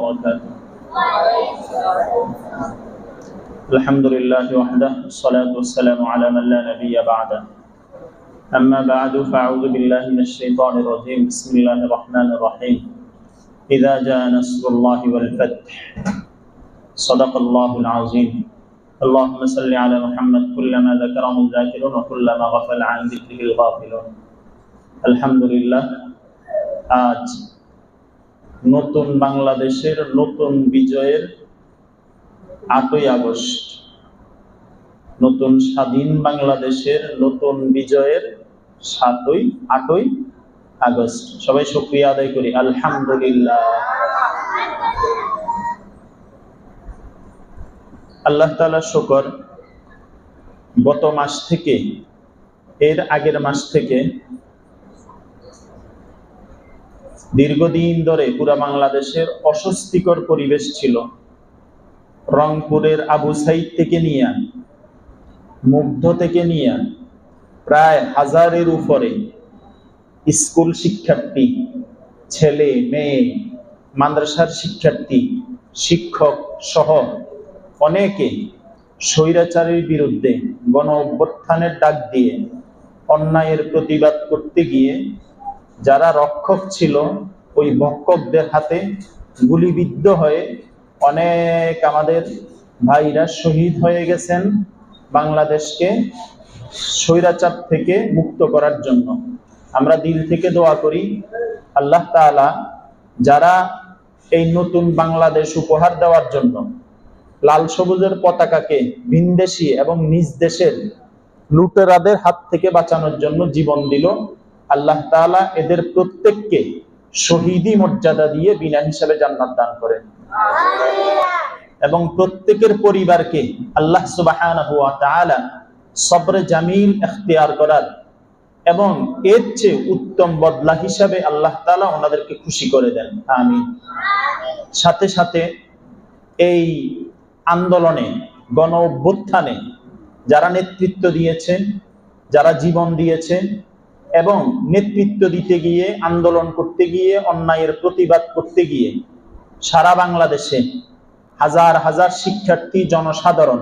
وبركاته. الحمد لله وحده الصلاة والسلام على من لا نبي بعده. أما بعد فأعوذ بالله من الشيطان الرجيم. بسم الله الرحمن الرحيم. إذا جاء نصر الله والفتح. صدق الله العظيم. اللهم صل على محمد كلما ذكره الذاكرون وكلما غفل عن ذكره الغافلون. الحمد لله. আজ নতুন বাংলাদেশের, নতুন বিজয়ের আটই আগস্ট। নতুন স্বাধীন বাংলাদেশের, নতুন বিজয়ের সাতই, আটই আগস্ট। সবাই সক্রিয় আদায় করি। আলহামদুলিল্লাহ। আল্লাহ তালা শুকর। গত মাস থেকে, এর আগের মাস থেকে দীর্ঘদিন ধরে পুরা বাংলাদেশের অস্বস্তিকর পরিবেশ ছিল। রংপুরের আবু সাইদ থেকে নিয়ে মুগ্ধ থেকে নিয়ে প্রায় হাজারের উপরে স্কুল শিক্ষার্থী, ছেলে, মেয়ে, মাদ্রাসার শিক্ষার্থী, শিক্ষক সহ অনেকে স্বৈরাচারের বিরুদ্ধে গণ অভ্যুত্থানের ডাক দিয়ে অন্যায়ের প্রতিবাদ করতে গিয়ে যারা রক্ষক ছিল, ওই ভক্ষকদের হাতে গুলিবিদ্ধ হয়ে অনেক আমাদের ভাইরা শহীদ হয়ে গেছেন বাংলাদেশকে স্বৈরাচার থেকে মুক্ত করার জন্য। আমরা দিল থেকে দোয়া করি, আল্লাহ তাআলা যারা এই নতুন বাংলাদেশ উপহার দেওয়ার জন্য লাল সবুজের পতাকাকে ভিনদেশি এবং নিজ দেশের লুটেরাদের হাত থেকে বাঁচানোর জন্য জীবন দিল আল্লাহ তাআলা এদের প্রত্যেককে শহীদি মর্যাদা দিয়ে বিনা হিসাবে জান্নাত দান করেন। এবং প্রত্যেকের পরিবারকে আল্লাহ তাআলা সবরে জামিল এখতিয়ার করার এবং এর চেয়ে উত্তম বদলা হিসাবে আল্লাহ তাআলা ওনাদেরকে খুশি করে দেন। আমিন। সাথে সাথে এই আন্দোলনে গণ অভ্যুত্থানে যারা নেতৃত্ব দিয়েছে যারা জীবন দিয়েছে এবং নেতৃত্ব দিতে গিয়ে আন্দোলন করতে গিয়ে অন্যায়ের প্রতিবাদ করতে গিয়ে সারা বাংলাদেশে হাজার হাজার শিক্ষার্থী জনসাধারণ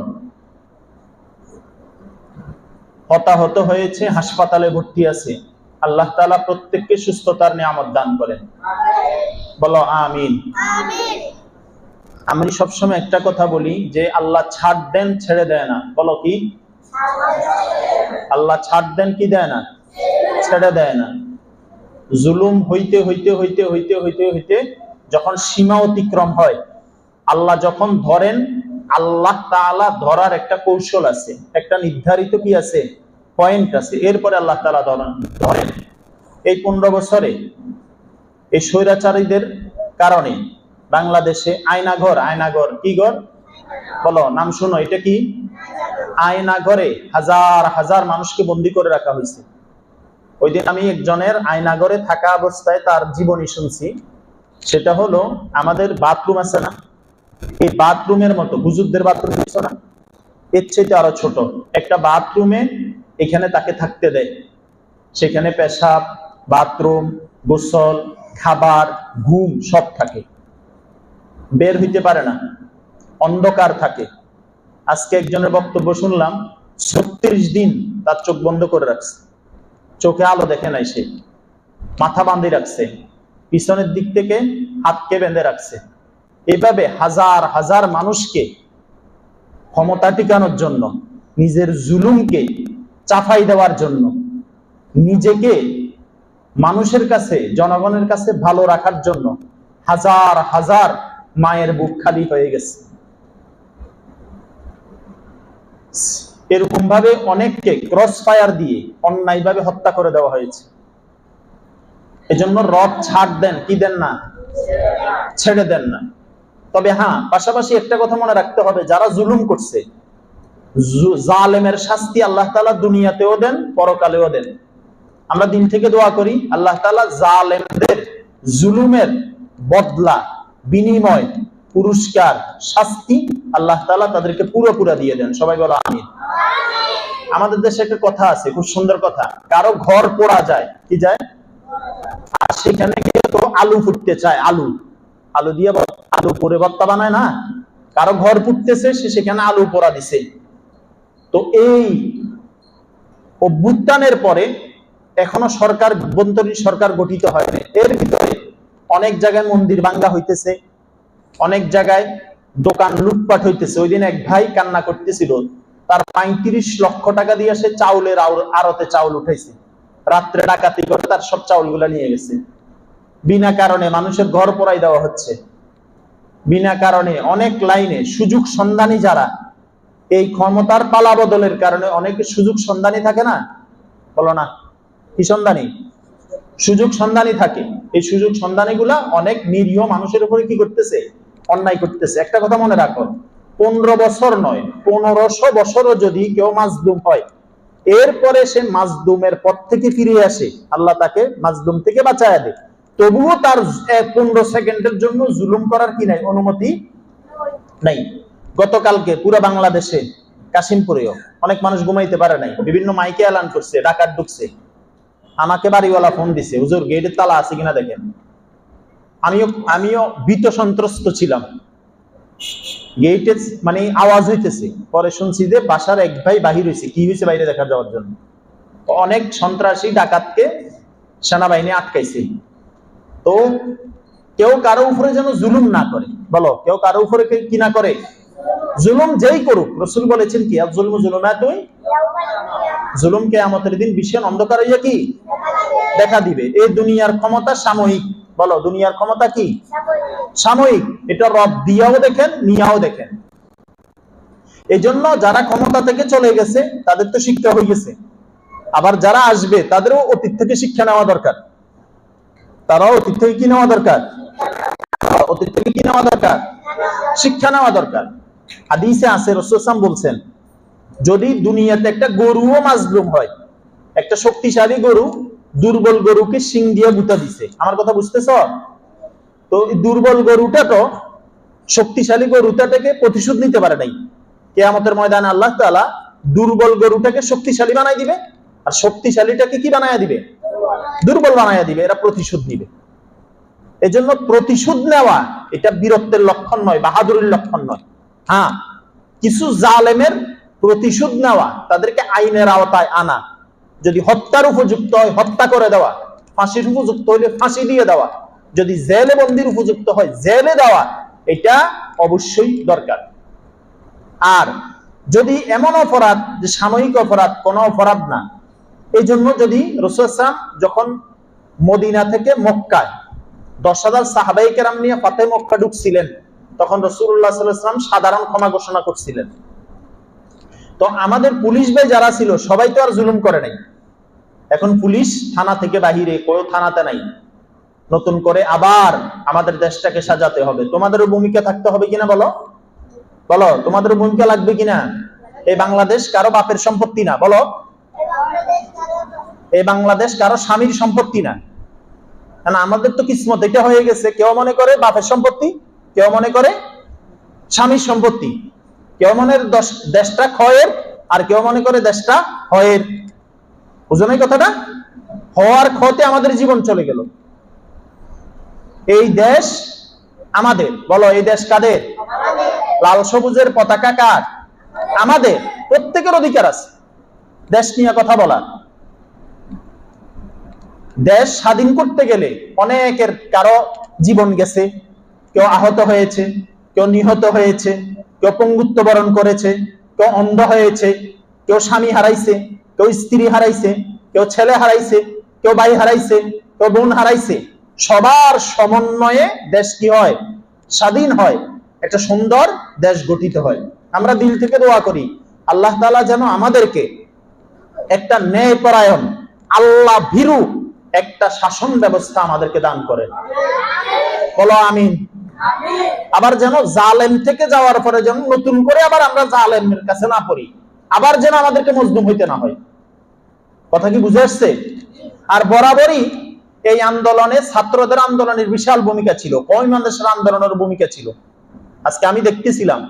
হতাহত হয়েছে হাসপাতালে ভর্তি আছে। আল্লাহ তালা প্রত্যেককে সুস্থতার নিয়ামত দান করেন। বলো আমিন। আমি সবসময় একটা কথা বলি যে আল্লাহ ছাড় দেন ছেড়ে দেয় না। বলো কি? আল্লাহ ছাড় দেন কি দেয় না? ছেড়ে দেয় না। জুলুম হইতে হইতে হইতে হইতে হইতে হইতে যখন সীমা অতিক্রম হয়, আল্লাহ যখন ধরেন, আল্লাহ তাআলা ধরার একটা কৌশল আছে, একটা নির্ধারিত কি আছে? পয়েন্ট আছে। এরপরে আল্লাহ তাআলা ধরেন ধরেন। এই পনেরো বছরে, এই স্বৈরাচারীদের কারণে বাংলাদেশে আয়নাঘর আয়নাঘর কি ঘর? বলো, নাম শুনো, এটা কি? আয়নাঘরে হাজার হাজার মানুষকে বন্দি করে রাখা হয়েছে। ওই দিন আমি একজনের আয়নাগরে থাকা অবস্থায় তার জীবনী শুনছি। সেটা হলো, আমাদের বাথরুম আছে না? এই বাথরুমের মতো হুজুরদের বাথরুম দেখছ না? এর চাইতে আরও ছোট। একটা বাথরুমে এখানে তাকে থাকতে দেয়। সেখানে পেশাব বাথরুম গোসল, খাবার, ঘুম, সব থাকে। বের হইতে পারে না। অন্ধকার থাকে। আজকে একজনের বক্তব্য শুনলাম, ছত্রিশ দিন তার চোখ বন্ধ করে রাখছে। চোখে আলো দেখে নাই সে। মাথা বাঁধে রাখছে। পিছনের দিক থেকে হাতকে বেঁধে রাখছে। এভাবে হাজার হাজার মানুষকে ক্ষমতা টিকানোর জন্য, নিজের জুলুমকে চাফাই দেওয়ার জন্য, নিজেকে মানুষের কাছে, জনগণের কাছে ভালো রাখার জন্য হাজার হাজার মায়ের বুক খালি হয়ে গেছে। এরকম ভাবে অনেককে ক্রস ফায়ার দিয়ে অন্যায় ভাবে হত্যা করে দেওয়া হয়েছে। এজন্য রব ছাড় দেন, কি দেন না? ছেড়ে দেন না। তবে হ্যাঁ পাশাপাশি একটা কথা মনে রাখতে হবে, যারা জুলুম করছে জালেমের শাস্তি আল্লাহ তাআলা দুনিয়াতেও দেন, পরকালেও দেন। আমরা দিন থেকে দোয়া করি, আল্লাহ তাআলা জালেমদের জুলুমের বদলা, বিনিময় পুরস্কার শাস্তি আল্লাহ তাআলা তাদেরকে পুরোপুরা দিয়ে দেন। সবাই বলো আমিন। আমাদের দেশে একটা কথা আছে খুব সুন্দর কথা। কারও ঘর পোড়া যায় কি যায়? আর সেখানে গিয়ে তো আলু ফুটতে চায় আলু। আলু দিয়ে আলু পরে ভর্তা বানায় না? কারও ঘর পুড়তেছে সে সেখানে আলু পোড়া দিছে। তো এই অভ্যুত্থানের পরে এখনও সরকার অভ্যন্তরীণ সরকার গঠিত হয়নি এর ভিতরে অনেক জায়গায় মন্দির ভাঙ্গা হইতেছে। অনেক জায়গায় দোকান লুটপাট হইতেছে। ওই দিন এক ভাই কান্না করতেছিল। তার পঁয়ত্রিশ লক্ষ টাকা দিয়ে সে চাউলের আড়- আড়তে চাউল উঠাইছে। রাত্রে ডাকাতি করে তার সব চাউলগুলা নিয়ে গেছে। বিনা কারণে মানুষের ঘর পড়াই দেওয়া হচ্ছে। বিনা কারণে অনেক লাইনে সুযোগ সন্ধানী যারা, এই ক্ষমতার পালা বদলের কারণে অনেকে সুযোগ সন্ধানী থাকে না? বলো না। কি সন্ধানী? সুযোগ সন্ধানী থাকে। এই সুযোগ সন্ধানী গুলা অনেক নিরীহ মানুষের উপরে কি করতেছে? অন্যায় করতেছে। একটা কথা মনে রাখো, পনেরো বছর নয়, পনেরোশো বছরও যদি কেউ মাজলুম হয়, এরপরে সে মাজলুমের পথ থেকে ফিরে আসে, আল্লাহ তাকে মাজলুম থেকে বাঁচায় দেয়। তবুও তার পনেরো সেকেন্ডের জন্য জুলুম করার কি নাই, অনুমতি নাই। গতকালকে পুরো বাংলাদেশে কাশিমপুরেও অনেক মানুষ ঘুমাইতে পারে নাই, বিভিন্ন মাইকে এলান করছে, ডাকাত ঢুকছে। আমাকে বাড়িওয়ালা ফোন দিছে, হুজুর গেটের তালা আছে কিনা দেখেন? আমিও আমিও ভীত সন্ত্রস্ত ছিলাম। গেটে মানে আওয়াজ হইতেছে। পরে শুনছি যে বাসার এক ভাই বাহির হয়েছে কি হয়েছে বাইরে দেখা যাওয়ার জন্য? অনেক সন্ত্রাসী ডাকাতকে সেনাবাহিনী আটকাইছে। তো কেউ কারও উপরে যেন জুলুম না করে। বলো, কেউ কারও উপরে কে- কি না করে? জুলুম যেই করুক, রসুল বলেছেন কি জুলুম জুলুমা তুই জুলুম কেয়ামতের দিন ভীষণ অন্ধকার হইয়া কি? দেখা দিবে। এই দুনিয়ার ক্ষমতা সাময়িক। বলো দুনিয়ার ক্ষমতা কি? সাময়িক। এটা রব দিয়াও দেখেন নিয়াও দেখেন। এই জন্য যারা ক্ষমতা থেকে চলে গেছে তাদের তো শিক্ষা হয়ে গেছে। আবার যারা আসবে তাদেরও অতীত থেকে শিক্ষা নেওয়া দরকার। তারাও অতীত থেকে কি নেওয়া দরকার? অতীত থেকে কি নেওয়া দরকার? শিক্ষা নেওয়া দরকার। হাদিসে আছে রসুলাম বলছেন যদি দুনিয়াতে একটা গরুও মাজলুম হয় একটা শক্তিশালী গরু দুর্বল গরুকে শিং দিয়ে গুতা দিছে। আমার কথা বুঝতেছ? তো দুর্বল গরুটা তো শক্তিশালী গরুটা থেকে প্রতিশোধ নিতে পারে নাই। কেয়ামতের ময়দানে আল্লাহ তাআলা দুর্বল গরুটাকে শক্তিশালী বানাই দিবে। আর শক্তিশালীটাকে কি বানায়া দিবে? দুর্বল বানায়া দিবে, এরা প্রতিশোধ নিবে। এজন্য প্রতিশোধ নেওয়া এটা বীরত্বের লক্ষণ নয়, বাহাদুরের লক্ষণ নয়। হ্যাঁ কিছু জালেমের প্রতিশোধ নেওয়া তাদেরকে আইনের আওতায় আনা। যদি হত্যার উপযুক্ত হয়, হত্যা করে দেওয়া। ফাঁসির উপযুক্ত হইলে ফাঁসি দিয়ে দেওয়া। যদি জেলে বন্দির উপযুক্ত হয়, জেলে দেওয়া। এটা অবশ্যই দরকার। আর যদি এমন অপরাধ, যে সাময়িক অপরাধ, কোনো অপরাধ না এই জন্য যদি রসুলাম যখন মদিনা থেকে মক্কায় দশ হাজার সাহাবাই কেরাম নিয়ে ফাতে মক্কা ঢুকছিলেন, তখন রসুল্লাহ সাল্লাম সাধারণ ক্ষমা ঘোষণা করছিলেন। তো আমাদের পুলিশ ভাই যারা ছিল, সবাই তো আর জুলুম করে নাই। এখন পুলিশ থানা থেকে বাহিরে কেউ থানাতে নাই। নতুন করে আবার আমাদের দেশটাকে সাজাতে হবে। তোমাদেরও ভূমিকা থাকতে হবে কিনা বলো? বলো তোমাদের ভূমিকা লাগবে কিনা? এই বাংলাদেশ কারও বাপের সম্পত্তি না, বলো। এই বাংলাদেশ কারও স্বামীর সম্পত্তি না। আমাদের তো কিসমত, এটা হয়ে গেছে। কেউ মনে করে বাপের সম্পত্তি, কেউ মনে করে স্বামীর সম্পত্তি। কেউ মনে দেশটা ক্ষয়ের, আর কেউ মনে করে দেশটা হয়ের। বুঝো এই কথাটা? হওয়ার ক্ষতে আমাদের জীবন চলে গেল। এই দেশ আমাদের। বলো, এই দেশ কাদের? লাল সবুজের পতাকা কার? আমাদের। প্রত্যেকের অধিকার আছে। দেশ নিয়ে কথা বলা। দেশ স্বাধীন করতে গেলে অনেকের কারও জীবন গেছে। কেউ আহত হয়েছে, কেউ নিহত হয়েছে, কেউ পঙ্গুত্ব বরণ করেছে, কেউ অন্ধ হয়েছে, কেউ স্বামী হারাইছে। কেউ স্ত্রী হারাইছে, কেউ ছেলে হারাইছে, কেউ ভাই হারাইছে, কেউ বোন হারাইছে, সবার সমন্বয়ে দেশ কি হয়? স্বাধীন হয়, একটা সুন্দর দেশ গঠিত হয়। আমরা দিল থেকে দোয়া করি, আল্লাহ তাআলা যেন আমাদেরকে একটা ন্যায়পরায়ণ আল্লাহ ভীরু একটা শাসন ব্যবস্থা আমাদেরকে দান করেন। বলো আমিন। আবার যেন জালেম থেকে যাওয়ার পরে যেন নতুন করে আবার আমরা জালেমের কাছে না পড়ি, আবার যেন আমাদেরকে মজলুম হইতে না হয়। কথা কি বুঝে আসছে? আর বরাবরই এই আন্দোলনে ছাত্রদের আন্দোলনের বিশাল ভূমিকা ছিল কৌমি দেশের আন্দোলনের ভূমিকা ছিল। আজকে আমি দেখতেছিলাম,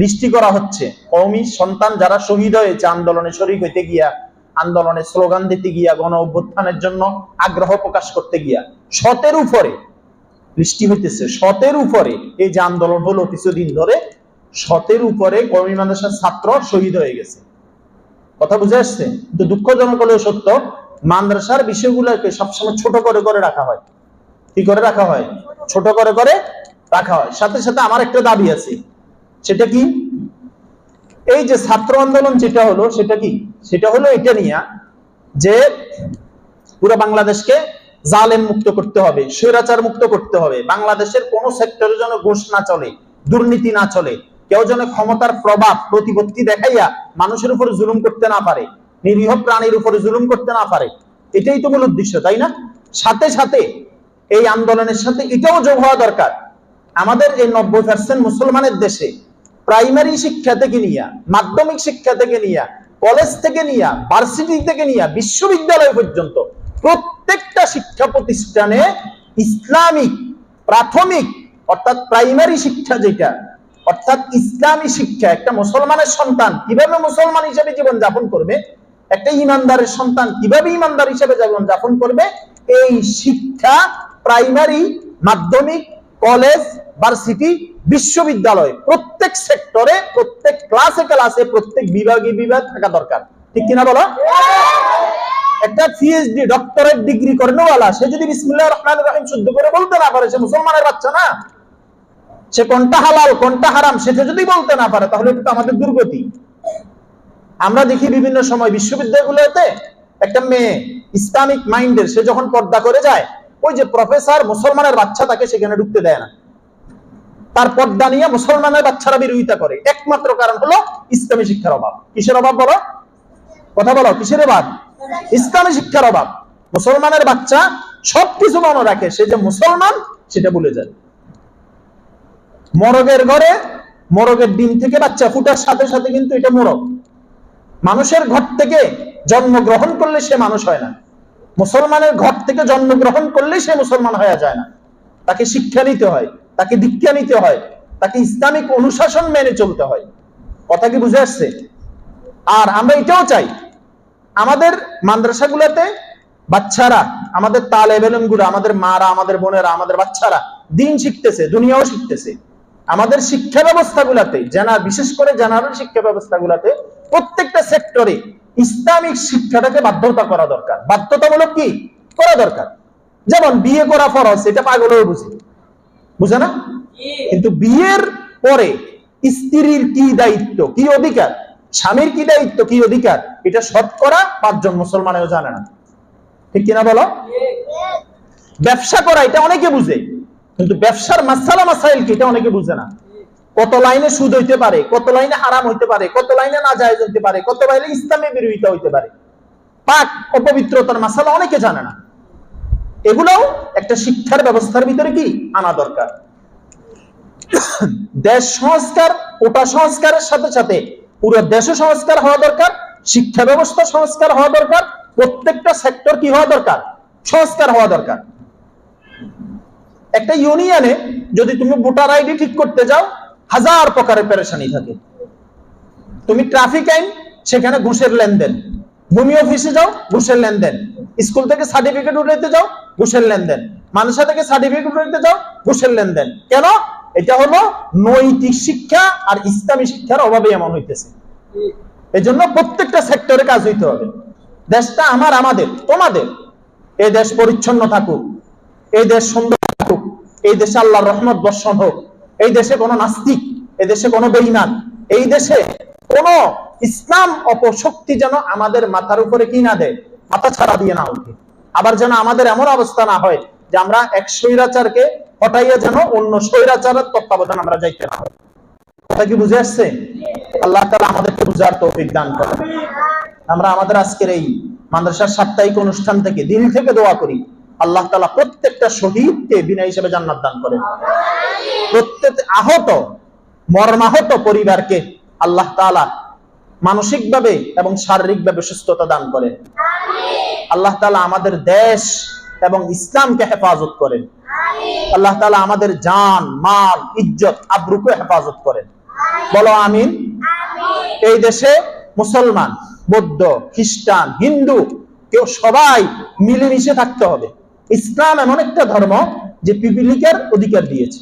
লিস্টি করা হচ্ছে কৌমি সন্তান যারা শহীদ হয়েছে আন্দোলনে শরিক হইতে গিয়া আন্দোলনে স্লোগান দিতে গিয়া, গণ অভ্যুত্থানের জন্য আগ্রহ প্রকাশ করতে গিয়া, শতের উপরে বৃষ্টি হইতেছে, শতের উপরে এই যে আন্দোলন হলো কিছুদিন ধরে, শতের উপরে কর্মী মাদ্রাসার ছাত্র শহীদ হয়ে গেছে। কথা বুঝে আসছে? কিন্তু দুঃখজনক হলেও সত্য, মাদ্রাসার বিষয়গুলোকে সবসময় ছোট করে করে রাখা হয়। কি করে রাখা হয়? ছোট করে করে রাখা হয়। সাথে সাথে আমার একটা দাবি আছে। সেটা কি? এই যে ছাত্র আন্দোলন যেটা হলো, সেটা কি? সেটা হলো এটা নিয়ে যে পুরো বাংলাদেশকে জালেম মুক্ত করতে হবে, স্বৈরাচার মুক্ত করতে হবে। বাংলাদেশের কোন সেক্টরে যেন ঘোষ না চলে, দুর্নীতি না চলে। কেউ যেন ক্ষমতার প্রভাব, প্রতিপত্তি দেখাইয়া মানুষের উপর জুলুম করতে না পারে, নিরীহ প্রাণীর উপরে জুলুম করতে না পারে, এটাই তো মূল উদ্দেশ্য, তাই না? সাথে সাথে এই আন্দোলনের সাথে এটাও যোগ হওয়া দরকার। আমাদের এই নব্বই পার্সেন্ট মুসলমানের দেশে প্রাইমারি শিক্ষা থেকে নিয়া, মাধ্যমিক শিক্ষা থেকে নিয়া কলেজ থেকে নিয়া ভার্সিটি থেকে নিয়া, বিশ্ববিদ্যালয় পর্যন্ত প্রত্যেকটা শিক্ষা প্রতিষ্ঠানে ইসলামিক, প্রাথমিক, অর্থাৎ প্রাইমারি শিক্ষা যেটা অর্থাৎ ইসলামী শিক্ষা, একটা মুসলমানের সন্তান কীভাবে মুসলমান হিসেবে জীবন যাপন করবে, একটা ইমানদারের সন্তান কীভাবে ইমানদার হিসেবে জীবন যাপন করবে, এই শিক্ষা প্রাইমারি মাধ্যমিক কলেজ ভার্সিটি বিশ্ববিদ্যালয় প্রত্যেক সেক্টরে প্রত্যেক ক্লাসে ক্লাসে প্রত্যেক বিভাগে বিভাগ থাকা দরকার। ঠিক কিনা বলো? একটা পিএইচডি ডক্টরেট ডিগ্রি করেনওয়ালা, সে যদি বিসমিল্লাহির রহমানির রহিম শুদ্ধ করে বলতে না পারে, সে মুসলমানের বাচ্চা না। সে কোনটা হালাল, কোনটা হারাম, সেটা যদি বলতে না পারে, তাহলে এটা তো আমাদের দুর্গতি। আমরা দেখি বিভিন্ন সময় বিশ্ববিদ্যালয়গুলোতে একটা মেয়ে ইসলামিক মাইন্ডের, সে যখন পর্দা করে যায়, ওই যে প্রফেসর মুসলমানের বাচ্চা তাকে সেখানে ঢুকতে দেয় না। তার পর্দা নিয়ে মুসলমানের বাচ্চারা বিরোধিতা করে। একমাত্র কারণ হলো ইসলামী শিক্ষার অভাব। কিসের অভাব বলো? কথা বলো, কিসের অভাব? ইসলামী শিক্ষার অভাব। মুসলমানের বাচ্চা সবকিছু মনে রাখে, সে যে মুসলমান, সেটা ভুলে যায়। মরগের ঘরে মরগের ডিম থেকে বাচ্চা ফুটার সাথে সাথে কিন্তু এটা মরগ। মানুষের ঘর থেকে জন্মগ্রহণ করলে সে মানুষ হয় না। মুসলমানের ঘর থেকে জন্মগ্রহণ করলে সে মুসলমান হয়ে যায় না। তাকে শিক্ষা নিতে হয়, তাকে দীক্ষা নিতে হয়, তাকে ইসলামিক অনুশাসন মেনে চলতে হয়। কথা কি বুঝে আসছে? আর আমরা এটাও চাই, আমাদের মাদ্রাসাগুলোতে বাচ্চারা, আমাদের তালেবগুলো আমাদের মারা, আমাদের বোনেরা, আমাদের বাচ্চারা দিন শিখতেছে, দুনিয়াও শিখতেছে। আমাদের শিক্ষা ব্যবস্থাগুলোতে, জানা, বিশেষ করে জেনারেল শিক্ষা ব্যবস্থাগুলোতে প্রত্যেকটা সেক্টরে ইসলামিক শিক্ষাটাকে বাধ্যতা করা দরকার। বাধ্যতামূলক কি? করা দরকার। যেমন বিয়ে করা ফরজ, এটা পাগলেও বুঝে। বুঝে না? কিন্তু বিয়ের পরে স্ত্রীর কি দায়িত্ব, কি অধিকার? স্বামীর কি দায়িত্ব, কি অধিকার? এটা শতকরা পাঁচজন মুসলমানেও জানে না। ঠিক কিনা বলো? ব্যবসা করা, এটা অনেকে বুঝে। কিন্তু ব্যবসার মাসালা মাসাইল কি? এটা অনেকে বুঝে না। কত লাইনে সুদ হইতে পারে, কত লাইনে হারাম হইতে পারে, কত লাইনে না জায়েজ হইতে পারে, কত লাইনে ইসলামে বিরোধিতা হইতে পারে। পাক অপবিত্রতার মাসালা অনেকে জানে না। এগুলোও একটা শিক্ষার ব্যবস্থার ভিতরে কি? আনা দরকার। দেশ সংস্কার ওটা সংস্কারের সাথে সাথে পুরো দেশ সংস্কার হওয়া দরকার, শিক্ষা ব্যবস্থা সংস্কার হওয়া দরকার, প্রত্যেকটা সেক্টর কি হওয়া দরকার? সংস্কার হওয়া দরকার। একটা ইউনিয়নে যদি তুমি ভোটার আইডি ঠিক করতে যাও, হাজার প্রকারের পেরেশানি থাকে। তুমি ট্রাফিক আইন, সেখানে ঘুষের লেনদেন। ভূমি অফিসে যাও, ঘুষের লেনদেন। স্কুল থেকে সার্টিফিকেট উঠাইতে যাও, ঘুষের লেনদেন। মানুষের থেকে সার্টিফিকেট উঠাইতে যাও, ঘুষের লেনদেন। কেন? এটা হলো নৈতিক শিক্ষা আর ইসলামী শিক্ষার অভাবে এমন হইতেছে। এই জন্য প্রত্যেকটা সেক্টরে কাজ হইতে হবে। দেশটা আমার, আমাদের, তোমাদের। এ দেশ পরিচ্ছন্ন থাকুক। এ দেশ সুন্দর এই দেশে আল্লাহর রহমত বর্ষণ হোক, এই দেশে কোনো নাস্তিক, এই দেশে কোনো বেঈমান, এই দেশে কোন ইসলাম অপশক্তি যেন আমাদের মাথার উপরে কি না দেয়, মাথা ছাড়া দিয়ে না উঠে। আবার যেন আমাদের এমন অবস্থা না হয় যে আমরা এক স্বৈরাচারকে হটাইয়া যেন অন্য স্বৈরাচারের তত্ত্বাবধান আমরা যাইতে না হয় কথা কি বুঝে আসছে? আল্লাহ তালা আমাদেরকে বুঝার তৌফিক দান করে আমরা আমাদের আজকের এই মাদ্রাসার সাপ্তাহিক অনুষ্ঠান থেকে দিল থেকে দোয়া করি। আল্লাহ তালা প্রত্যেকটা শহীদকে বিনা হিসেবে জান্নাত দান করেন। প্রত্যেক আহত, মর্মাহত পরিবারকে আল্লাহ তালা মানসিকভাবে এবং শারীরিকভাবে সুস্থতা দান করেন। আল্লাহ তালা আমাদের দেশ এবং ইসলামকে হেফাজত করেন। আল্লাহ তালা আমাদের জান, মাল, ইজ্জত, আব্রুকে হেফাজত করেন। বলো আমিন। এই দেশে মুসলমান, বৌদ্ধ, খ্রিস্টান, হিন্দু, কেউ সবাই মিলেমিশে থাকতে হবে। ইসলাম এমন একটা ধর্ম যে পিপিলিকার অধিকার দিয়েছে,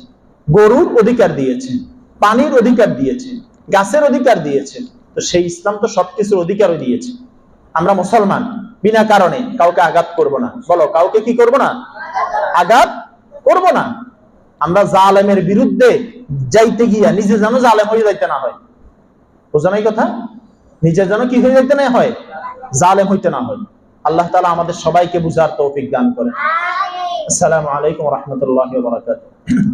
গরুর অধিকার দিয়েছে, পানির অধিকার দিয়েছে, গাছের অধিকার দিয়েছে। তো সেই ইসলাম তো সবকিছুর অধিকারও দিয়েছে। আমরা মুসলমান, বিনা কারণে কাউকে আঘাত করব না। বলো, কাউকে কি করব না? আঘাত করব না। আমরা জালেমের বিরুদ্ধে যাইতে গিয়া নিজে যেন জালেম হয়ে যাইতে না হয়। বোঝা নাই কথা? নিজের যেন কি হয়ে যাইতে না হয়? জালেম হইতে না হয়। আল্লাহ তালা আমাদের সবাইকে বুঝার তৌফিক দান করেন। আসসালামু আলাইকুম রহমতুল্লাহ বারাকাতুহু।